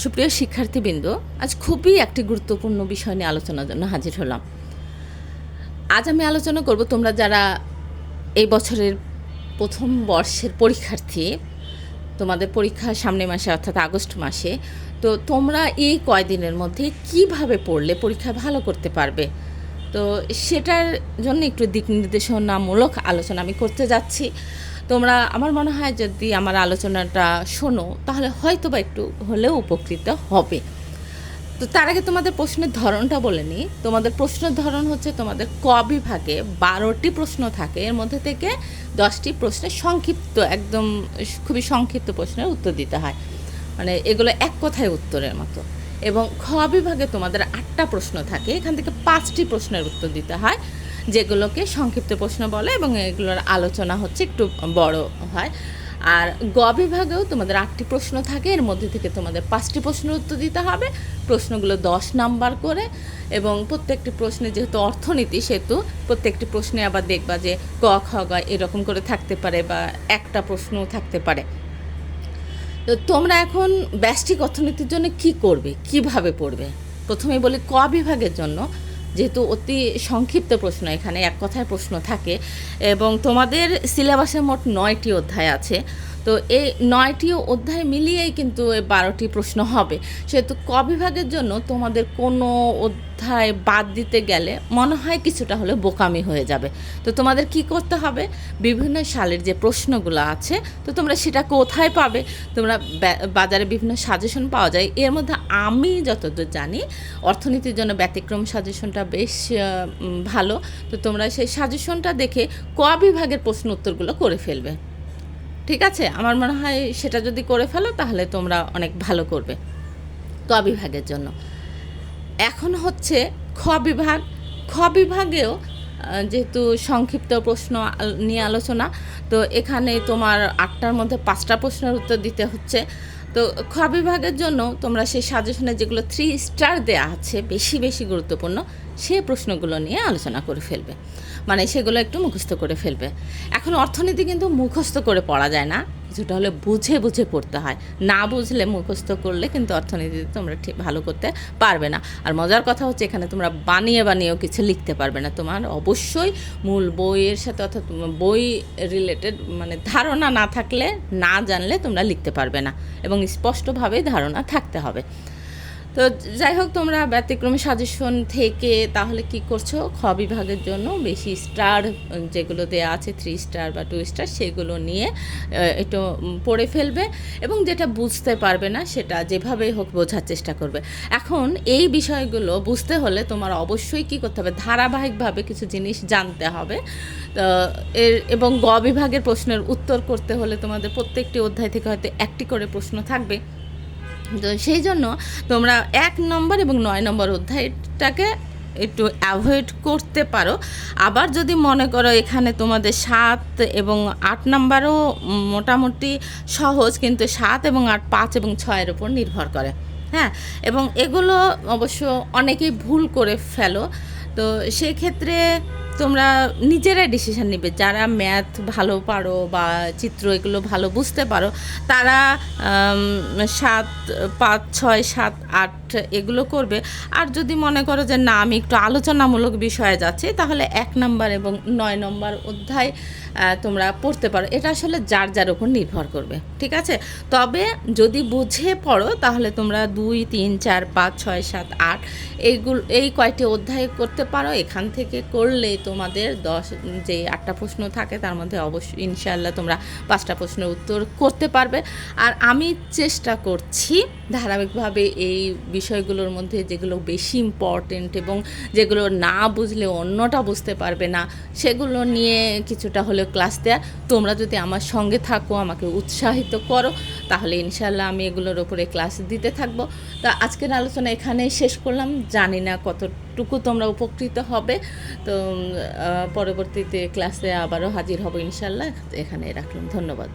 সুপ্রিয় শিক্ষার্থীবৃন্দ, আজ খুবই একটি গুরুত্বপূর্ণ বিষয় নিয়ে আলোচনার জন্য হাজির হলাম। আজ আমি আলোচনা করব তোমরা যারা এই বছরের প্রথম বর্ষের পরীক্ষার্থী, তোমাদের পরীক্ষা সামনে মাসে অর্থাৎ আগস্ট মাসে, তো তোমরা এই কয়দিনের মধ্যে কীভাবে পড়লে পরীক্ষা ভালো করতে পারবে? তো সেটার জন্য একটু দিক নির্দেশনামূলক আলোচনা আমি করতে যাচ্ছি। তোমরা, আমার মনে হয় যদি আমার আলোচনাটা শোনো, তাহলে হয়তো বা একটু হলেও উপকৃত হবে। তো তার আগে তোমাদের প্রশ্নের ধরনটা বলে নিই। তোমাদের প্রশ্নের ধরন হচ্ছে তোমাদের ক বিভাগে বারোটি প্রশ্ন থাকে। এর মধ্যে থেকে দশটি প্রশ্নের সংক্ষিপ্ত, একদম খুবই সংক্ষিপ্ত প্রশ্নের উত্তর দিতে হয়। মানে এগুলো এক কথায় উত্তরের মতো। এবং খ বিভাগে তোমাদের আটটা প্রশ্ন থাকে। এখান থেকে পাঁচটি প্রশ্নের উত্তর দিতে হয়। যেগুলোকে সংক্ষিপ্ত প্রশ্ন বলে এবং এগুলোর আলোচনা হচ্ছে একটু বড় হয়। আর গ বিভাগেও তোমাদের আটটি প্রশ্ন থাকে, এর মধ্যে থেকে তোমাদের পাঁচটি প্রশ্নের উত্তর দিতে হবে। প্রশ্নগুলো দশ নাম্বার করে এবং প্রত্যেকটি প্রশ্নে যেহেতু অর্থনীতি সেহেতু প্রত্যেকটি প্রশ্নে আবার দেখবা যে ক, খ, গ এরকম করে থাকতে পারে বা একটা প্রশ্নও থাকতে পারে। তো তোমরা এখন ব্যষ্টিক অর্থনীতির জন্য কি করবে? কীভাবে পড়বে? প্রথমেই বলি ক বিভাগের জন্য। যেহেতু অতি সংক্ষিপ্ত প্রশ্ন, এখানে এক কথায় প্রশ্ন থাকে। এবং তোমাদের সিলেবাসে মোট নয়টি অধ্যায় আছে। তো এই নয়টি অধ্যায় মিলিয়েই কিন্তু এই বারোটি প্রশ্ন হবে। সেহেতু ক বিভাগের জন্য তোমাদের কোনো অধ্যায় বাদ দিতে গেলে মনে হয় কিছুটা হলে বোকামি হয়ে যাবে। তো তোমাদের কি করতে হবে? বিভিন্ন সালের যে প্রশ্নগুলো আছে, তো তোমরা সেটা কোথায় পাবে? তোমরা বাজারে বিভিন্ন সাজেশন পাওয়া যায়। এর মধ্যে আমি যতদূর জানি, অর্থনীতির জন্য ব্যতিক্রম সাজেশনটা বেশ ভালো। তো তোমরা সেই সাজেশনটা দেখে ক বিভাগের প্রশ্ন উত্তরগুলো করে ফেলবে। ঠিক আছে? আমার মনে হয় সেটা যদি করে ফেলো, তাহলে তোমরা অনেক ভালো করবে। ক বিভাগের জন্য। এখন হচ্ছে খ বিভাগ। খ বিভাগেও যেহেতু সংক্ষিপ্ত প্রশ্ন নিয়ে আলোচনা, তো এখানে তোমার আটটার মধ্যে পাঁচটা প্রশ্নের উত্তর দিতে হচ্ছে। তো খ বিভাগের জন্য তোমরা সেই সাজেশনে যেগুলো থ্রি স্টার দেওয়া আছে, বেশি বেশি গুরুত্বপূর্ণ, সে প্রশ্নগুলো নিয়ে আলোচনা করে ফেলবে। মানে সেগুলো একটু মুখস্থ করে ফেলবে। এখন অর্থনীতি কিন্তু মুখস্থ করে পড়া যায় না। কিছুটা হলে বুঝে বুঝে পড়তে হয়। না বুঝলে মুখস্থ করলে কিন্তু অর্থনীতিতে তোমরা ঠিক ভালো করতে পারবে না। আর মজার কথা হচ্ছে এখানে তোমরা বানিয়ে বানিয়েও কিছু লিখতে পারবে না। তোমার অবশ্যই মূল বইয়ের সাথে অর্থাৎ বই রিলেটেড মানে ধারণা না থাকলে না জানলে তোমরা লিখতে পারবে না। এবং স্পষ্টভাবে ধারণা থাকতে হবে। তো যাই হোক, তোমরা ব্যতিক্রমী সাজেশন থেকে তাহলে কি করছ? খ বিভাগের জন্য বেশি স্টার যেগুলো দেওয়া আছে থ্রি স্টার বা টু স্টার সেগুলো নিয়ে একটু পড়ে ফেলবে এবং যেটা বুঝতে পারবে না সেটা যেভাবেই হোক বোঝার চেষ্টা করবে। এখন এই বিষয়গুলো বুঝতে হলে তোমার অবশ্যই কি করতে হবে? ধারাবাহিকভাবে কিছু জিনিস জানতে হবে। তো এর, এবং গ বিভাগের প্রশ্নের উত্তর করতে হলে তোমাদের প্রত্যেকটি অধ্যায় থেকে হয়তো একটি করে প্রশ্ন থাকবে। তো সেই জন্য তোমরা এক নম্বর এবং নয় নম্বর অধ্যায়টাকে একটু অ্যাভয়েড করতে পারো। আবার যদি মনে করো এখানে তোমাদের সাত এবং আট নাম্বারও মোটামুটি সহজ, কিন্তু সাত এবং আট পাঁচ এবং ছয়ের উপর নির্ভর করে। হ্যাঁ? এবং এগুলো অবশ্য অনেকেই ভুল করে ফেলো। তো সেক্ষেত্রে তোমরা নিজেরাই ডিসিশান নিবে। যারা ম্যাথ ভালো পারো বা চিত্র এগুলো ভালো বুঝতে পারো, তারা সাত, পাঁচ, ছয়, সাত, আট এগুলো করবে। আর যদি মনে করো যে না, আমি একটু আলোচনামূলক বিষয়ে যাচ্ছি, তাহলে এক নম্বর এবং নয় নম্বর অধ্যায় তোমরা পড়তে পারো। এটা আসলে যার যার উপর নির্ভর করবে, ঠিক আছে? তবে যদি বুঝে পড়ো, তাহলে তোমরা দুই, তিন, চার, পাঁচ, ছয়, সাত, আট, এইগুলো, এই কয়টি অধ্যায় করতে পারো। এখান থেকে করলে তোমাদের দশ, যে আটটা প্রশ্ন থাকে, তার মধ্যে অবশ্যই ইনশাল্লাহ তোমরা পাঁচটা প্রশ্নের উত্তর করতে পারবে। আর আমি চেষ্টা করছি ধারাবাহিকভাবে এই বিষয়গুলোর মধ্যে যেগুলো বেশি ইম্পর্টেন্ট এবং যেগুলো না বুঝলে অন্যটা বুঝতে পারবে না, সেগুলো নিয়ে কিছুটা হলেও ক্লাস দেয়া। তোমরা যদি আমার সঙ্গে থাকো, আমাকে উৎসাহিত করো, তাহলে ইনশাল্লাহ আমি এগুলোর ওপরে ক্লাস দিতে থাকব। তা আজকের আলোচনা এখানেই শেষ করলাম। জানি না কতটুকু তোমরা উপকৃত হবে। তো পরবর্তীতে ক্লাসে আবারও হাজির হব ইনশাল্লাহ এখানে রাখলাম। ধন্যবাদ।